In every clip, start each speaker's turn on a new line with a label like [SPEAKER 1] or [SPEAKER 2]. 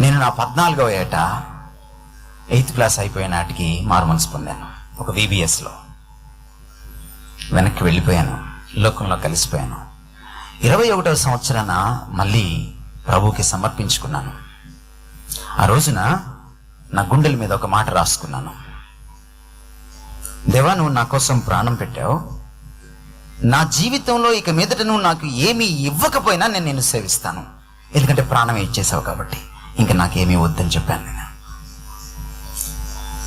[SPEAKER 1] నేను నా పద్నాలుగవ ఏట ఎయిత్ క్లాస్ అయిపోయే నాటికి మారు పొందాను. ఒక విబిఎస్లో వెనక్కి వెళ్ళిపోయాను. లోకంలో కలిసిపోయాను. ఇరవై ఒకటవ సంవత్సరాన మళ్ళీ ప్రభువుకి సమర్పించుకున్నాను. ఆ రోజున నా గుండెల మీద ఒక మాట రాసుకున్నాను. దేవా నువ్వు నా కోసం ప్రాణం పెట్టావు. నా జీవితంలో ఇక మీదట నువ్వు నాకు ఏమీ ఇవ్వకపోయినా నేను నిన్ను సేవిస్తాను. ఎందుకంటే ప్రాణం ఇచ్చేసావు కాబట్టి. ఇంకా నాకేమీ వద్దని చెప్పాను నేను.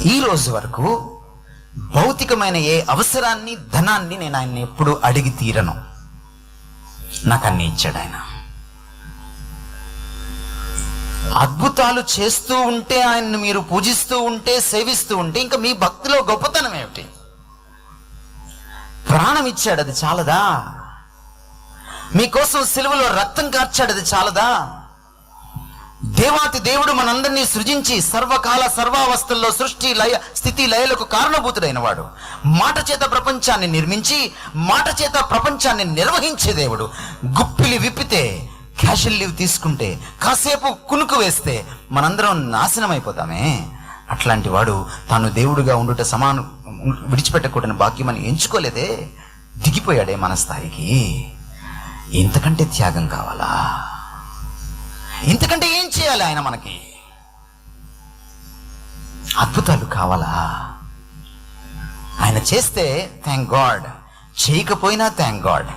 [SPEAKER 1] ఈ రోజు వరకు భౌతికమైన ఏ అవసరాన్ని ధనాన్ని నేను ఆయన్ని ఎప్పుడు అడిగి తీరను. నాకు అన్ని ఇచ్చాడు ఆయన. అద్భుతాలు చేస్తూ ఉంటే ఆయన్ని మీరు పూజిస్తూ ఉంటే సేవిస్తూ ఉంటే ఇంకా మీ భక్తిలో గొప్పతనం ఏమిటి? ప్రాణం ఇచ్చాడు అది చాలదా? మీకోసం సిలువలో రక్తం కార్చాడు అది చాలదా? దేవాతి దేవుడు మనందరినీ సృజించి సర్వకాల సర్వావస్థల్లో సృష్టి లయ స్థితి లయలకు కారణభూతుడైన వాడు. మాట చేత ప్రపంచాన్ని నిర్మించి మాట చేత ప్రపంచాన్ని నిర్వహించే దేవుడు. గుప్పిలి విప్పితే క్యాషువల్ లీవ్ తీసుకుంటే కాసేపు కునుకు వేస్తే మనందరం నాశనం అయిపోతామే అట్లాంటి వాడు తాను దేవుడుగా ఉండుట సమానం విడిచిపెట్టకూడని భాగ్యమని ఎంచుకోలేదే. దిగిపోయాడే మన స్థాయికి. ఇంతకంటే త్యాగం కావాలా? ఇంతకంటే ఏం చేయాలి ఆయన మనకి? అద్భుతాలు కావాలా? ఆయన చేస్తే థ్యాంక్ గాడ్ చేయకపోయినా థ్యాంక్ గాడ్